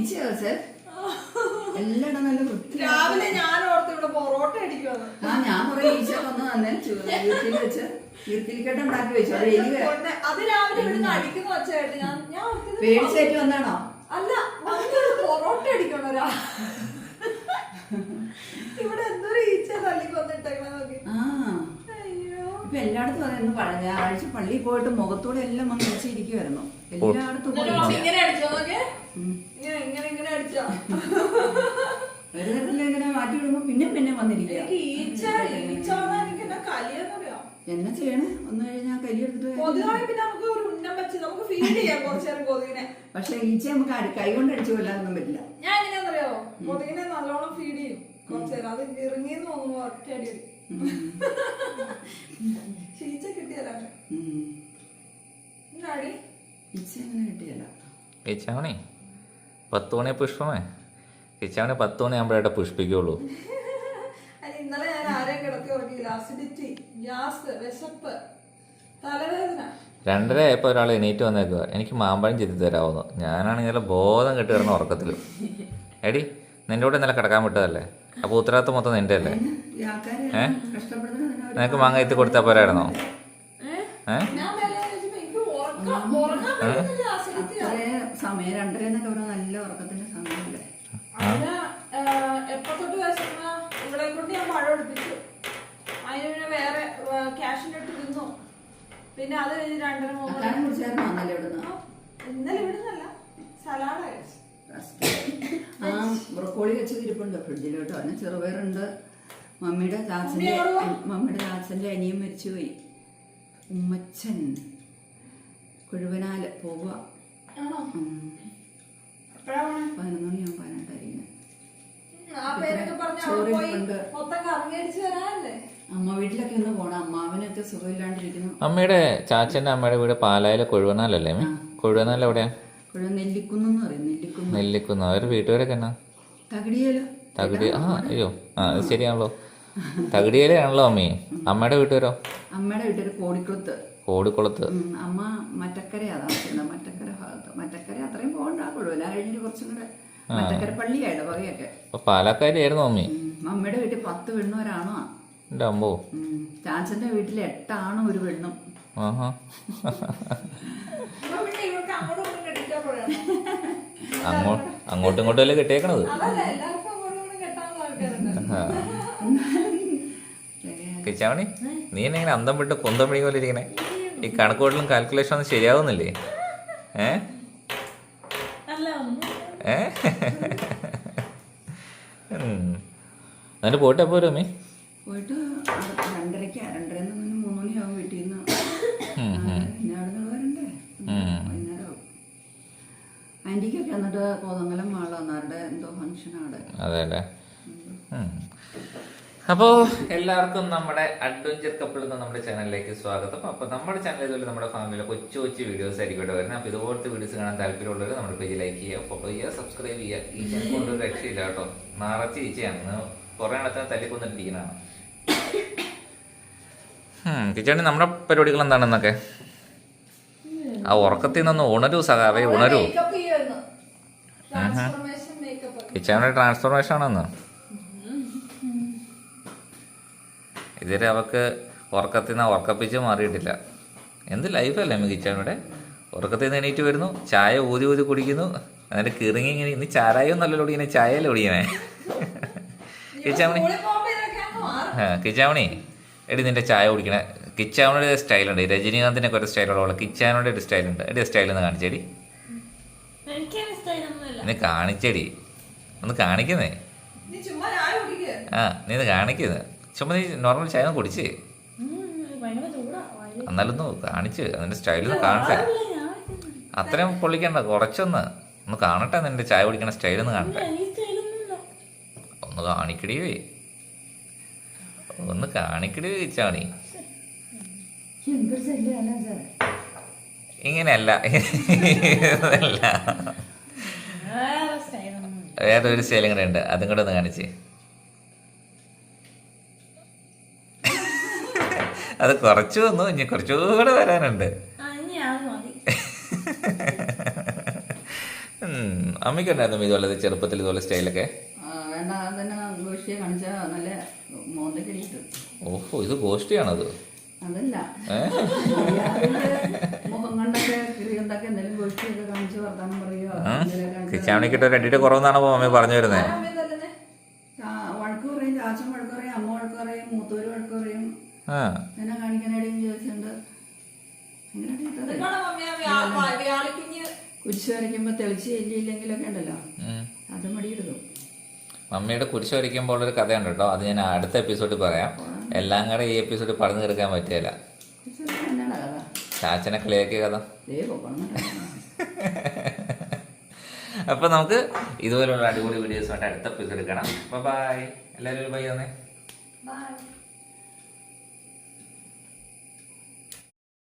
എല്ലായിടും നല്ല വൃത്തി രാവിലെ ഞാൻ ഓർത്ത് ഇവിടെ പൊറോട്ട അടിക്കുവാണ്. ആ ഞാൻ കുറെ ഈച്ച വന്ന് തന്നെ വീട്ടിൽ വെച്ച് വീട്ടിലിക്കട്ട് ഉണ്ടാക്കി വെച്ചു. അത് എലി അത് രാവിലെ ഇവിടുന്ന് അടിക്കുന്ന ഞാൻ ഞാൻ പേടിച്ചേറ്റ് വന്നാണോ അല്ല പൊറോട്ട അടിക്കണോ ഇവിടെ എന്തൊരു ഈച്ച തള്ളിക്ക് കൊന്നിട്ടേക്കണ നോക്കി. ആ. അയ്യോ. ഇപ്പൊ എല്ലായിടത്തും അതായിരുന്നു പഴ ഞായറാഴ്ച പള്ളിയിൽ പോയിട്ട് മുഖത്തോടെ എല്ലാം വന്ന് ഈച്ചയിരിക്കുമായിരുന്നു എല്ലായിടത്തും ഒരു തരത്തിൽ ഇങ്ങനെ മാറ്റി വിടുമ്പോ പിന്നെ പിന്നെ വന്നിരിക്കുക. ഈച്ച ഈച്ച എനിക്ക് എന്നാ കലിയെന്നറിയാം എന്നാ ചെയ്യണേ? ഒന്ന് കഴിഞ്ഞാൽ കരി എടുത്തിട്ട് കൊതുകാണെങ്കിൽ പിന്നെ നമുക്ക് ഒരു ഉന്നം വെച്ച് നമുക്ക് ഫീഡ് ചെയ്യാം കുറച്ചു നേരം കൊതുകിനെ പക്ഷെ ഈച്ച നമുക്ക് അടി- കൈ കൊണ്ട് അടിച്ചു കൊല്ലാനൊന്നും പറ്റില്ല. ഞാൻ എങ്ങനെയാണെന്നറിയോ കൊതുകിനെ നല്ലോണം ഫീഡ് ചെയ്യും. കുറച്ചു നേരം അത് ഇറങ്ങിന്ന് തോന്നുന്നു ഒറ്റയടി ഉം. എന്നാടി ഈച്ച അങ്ങനെ കിട്ടിയല്ല. കിച്ചാവണി പത്ത് മണി പുഷ്പമേ. കിച്ചാവണി പത്ത് മണി മണിയാകുമ്പോഴായിട്ട് പുഷ്പിക്കുള്ളൂ. ഇന്നലെ ഞാൻ ആരെയും കിടത്തി ഉറങ്ങിയില്ല അസിഡിറ്റി ഗ്യാസ് വിശപ്പ് തലവേദന. രണ്ടര ആയപ്പോൾ ഒരാൾ എണീറ്റ് വന്നേക്കുക എനിക്ക് മാമ്പഴം ചെത്തി തരാവുന്നു. ഞാനാണെങ്കിൽ ബോധം കെട്ടി കിടന്ന ഉറക്കത്തിൽ എടി നിന്റെ കൂടെ ഇന്നലെ കിടക്കാൻ വിട്ടതല്ലേ? അപ്പോൾ ഉത്തരവാദിത്വം മൊത്തം നിന്റെ അല്ലേ? ഏഹ് നിനക്ക് മാങ്ങ എത്തി കൊടുത്താൽ പോരായിരുന്നോ? ഏഹ് സമയം രണ്ടര എന്നൊക്കെ പറഞ്ഞാൽ നല്ല ഉറക്കത്തിന്റെ സമയമല്ലേ അതിന് എപ്പോ തൊട്ട് വിശക്കുന്ന ഇവിടെ കൊണ്ട് ഞാൻ അതിന് വേറെ ക്യാഷിനിട്ട് തിന്നു പിന്നെ അത് കഴിഞ്ഞ് രണ്ടര ആ, ഇന്നലെ ഇവിടുന്നല്ല സലാഡ് കഴിച്ചു. ആ ബ്രൊക്കോളി വെച്ച് ഇരിപ്പുണ്ട് ഫ്രിഡ്ജിൽ കേട്ടോ അതിന് ചെറുപയറുണ്ട്. മമ്മിയുടെ ഉണ്ണിയോടുവാ? മമ്മിയുടെ ചാച്ചന്റെ അനിയൻ മരിച്ചുപോയി. ഉമ്മച്ചൻ. പതിനൊന്ന് മണിയാകും പതിനെട്ടായിരിക്കും കറങ്ങിയടിച്ച് വരാനല്ലേ? അമ്മ വീട്ടിലൊക്കെ ഒന്ന് പോണം. അമ്മാവനൊക്കെ സുഖമില്ലാണ്ടിരിക്കുന്നു. അമ്മയുടെ ചാച്ചന്റെ അമ്മയുടെ വീട് പാലായിലെ കൊഴുവനാലല്ലേ കൊഴുവനാൽ എവിടെയാ? കുഴ നെല്ലിക്കുന്നെന്ന് പറയും നെല്ലിക്കുന്ന്. നെല്ലിക്കുന്ന്. അവർ വീട്ടുകാരൊക്കെ എന്നാ? തകടിയല്ലോ തകടി ആ അയ്യോ. ആ അത് ശരിയാണല്ലോ. തകടിയിലാണല്ലോ അമ്മേ. അമ്മയുടെ വീട്ടുകാരോ അമ്മയുടെ വീട്ടുകാർ കോടിക്കുളത്ത്. കോടിക്കുളത്ത്. അമ്മ മറ്റക്കര താമസിക്കുന്നത്. മറ്റക്കര ഭാഗത്ത്. മറ്റക്കര അത്രയും പോകണ്ട കുഴപ്പമില്ല കഴിഞ്ഞിട്ട് കുറച്ചും കൂടെ മറ്റക്കര പള്ളിയായിട്ട് വകയൊക്കെ അപ്പോൾ പാലക്കാരിയായിരുന്നു അമ്മേ? അമ്മയുടെ വീട്ടിൽ പത്ത് പെണ്ണും ഒരാണോ എന്റെ അമ്പോ. ചാച്ചന്റെ വീട്ടിൽ എട്ടാണോ ഒരു പെണ്ണും. അങ്ങോട്ടും ഇങ്ങോട്ടും അല്ലേ കെട്ടിയേക്കണത്? കിച്ചാവണി നീ എന്നെ ഇങ്ങനെ അന്തം വിട്ട് കുന്തം പിടിക്കും പോലെ ഇരിക്കണേ. ഈ കണക്കുകൂട്ടലും കാൽക്കുലേഷൻ ഒന്നും ശരിയാവുന്നില്ലേ? ഏ? എന്നിട്ട് പോയിട്ട് എപ്പോ വരും അമ്മേ? പോയിട്ട് രണ്ടരയ്ക്ക് മൂന്ന് മണിയാവും വീട്ടിൽ നിന്ന് ആന്റിക്കൊക്കെ എന്നിട്ട് മാള എന്തോ അതെ അല്ലേ? അപ്പോൾ എല്ലാവർക്കും നമ്മുടെ അഡ്വഞ്ചർ കപ്പിൾ എന്ന നമ്മുടെ ചാനലിലേക്ക് സ്വാഗതം. അപ്പോൾ നമ്മുടെ ചാനൽ ഇതുപോലെ നമ്മുടെ ഫാമിലിയിലെ കൊച്ചു കൊച്ചു വീഡിയോസ് ആയിരിക്കും ഇവിടെ വരുന്നത്. അപ്പോൾ ഇതുപോലത്തെ വീഡിയോസ് കാണാൻ താല്പര്യമുള്ളവർ നമ്മുടെ പേജ് ലൈക്ക് ചെയ്യുക. അപ്പൊ ചെയ്യുക സബ്സ്ക്രൈബ് ചെയ്യുക. ഈ ചാനൽ കൊണ്ട് ഒരു രക്ഷയില്ല കേട്ടോ. നിറച്ച് ഈച്ചയാണ്. കുറേ എണ്ണത്തിന് തല്ലിക്കൊന്നിട്ടിരിക്കുന്നതാണ്. കിച്ചണി നമ്മുടെ പരിപാടികൾ എന്താണെന്നൊക്കെ ആ ഉറക്കത്തിൽ നിന്ന് ഉണരൂ സഹാവേ ഉണരൂ. കിച്ചണിന്റെ ട്രാൻസ്ഫോർമേഷൻ ആണെന്ന്. ഇതുവരെ അവക്ക് ഉറക്കത്തിൽ നിന്ന് ഉറക്കപ്പിച്ച് മാറിയിട്ടില്ല. എന്ത് ലൈഫല്ലേ അമ്മ കിച്ചണിയുടെ ഉറക്കത്തിൽ നിന്ന് എണീറ്റ് വരുന്നു ചായ ഊതി ഊതി കുടിക്കുന്നു എന്നിട്ട് കിറങ്ങി ഇങ്ങനെ ഇന്ന് ചാരായോ നല്ലല്ലോ കുടിക്കണേ ചായയല്ലേ കുടിക്കണേ? കിച്ചാമണി. കിച്ചാമണി എടി നിന്റെ ചായ കുടിക്കണേ. കിച്ചാമണിയുടെ സ്റ്റൈലുണ്ട് രജനീകാന്തിനൊക്കെ ഒരു സ്റ്റൈലുള്ള കിച്ചാമണിയുടെ ഒരു സ്റ്റൈലുണ്ട് എടി സ്റ്റൈൽ ഒന്ന് കാണിച്ചേടി. നീ കാണിച്ചേടി. ഒന്ന് കാണിക്കുന്നേ? ആ നീ ഇത് കാണിക്കുന്നത് ചുമ്മാ നീ നോർമൽ ചായ ഒന്ന് കുടിച്ച്. എന്നാലൊന്ന് കാണിച്ച് അതിന്റെ സ്റ്റൈലൊന്ന് കാണട്ടെ. അത്രയും പൊള്ളിക്കണ്ട കുറച്ചൊന്ന്. ഒന്ന് കാണട്ടെ നിന്റെ ചായ കുടിക്കണ സ്റ്റൈലൊന്ന് കാണട്ടെ. ഒന്ന് കാണിക്കടി ഒന്ന് കാണിക്കടി ചാണി. എന്തൊരു ശല്യമല്ല സാർ ഇങ്ങനെയല്ല. ഇതല്ല വേറെ ഒരു സ്റ്റൈലും കൂടെ ഉണ്ട് അതും കൂടെ ഒന്ന് കാണിച്ച്. അത് കുറച്ച് വന്നു ഇനി കുറച്ചുകൂടെ വരാനുണ്ട്. ഉം. അമ്മയ്ക്കുണ്ടായിരുന്നു ഇതുപോലെ ചെറുപ്പത്തിൽ ഇതുപോലെ സ്റ്റൈലൊക്കെ? ഓഹോ ഇത് ഗോഷ്ടിയാണത്. അതല്ല. കിച്ചാമണിക്കിട്ട് ഒരു അടിയുടെ കുറവെന്നാണ് മമ്മി പറഞ്ഞു വരുന്നത് അമ്മ വഴക്ക് പറയും ചാച്ചൻ വഴക്ക് പറയും അമ്മ വഴക്ക് പറയും മൂത്തൂര് വഴക്ക് പറയും. എന്നെ കാണിക്കാനായിട്ട് ചോദിച്ചിട്ടുണ്ട്. കുരിശ് തെളിച്ച് ചെല്ലിയില്ലെങ്കിലൊക്കെ ഉണ്ടല്ലോ. അത് മമ്മിയുടെ കുരിശ് വരയ്ക്കുമ്പോൾ ഒരു കഥയുണ്ട് കേട്ടോ. അത് ഞാൻ അടുത്ത എപ്പിസോഡിൽ പറയാം. എല്ലാം കൂടെ ഈ എപ്പിസോഡിൽ പറഞ്ഞു തീർക്കാൻ പറ്റിയല്ല. ചാച്ചനെ കളിയാക്കിയ കഥ. ദേ പോകണം അപ്പൊ നമുക്ക് ഇതുപോലുള്ള അടിപൊളി വീഡിയോസ് ആയിട്ട് അടുത്ത എപ്പിസോഡിൽ കാണാം. ബൈ എല്ലാവരും ഒരു ബൈ തന്നെ ബൈ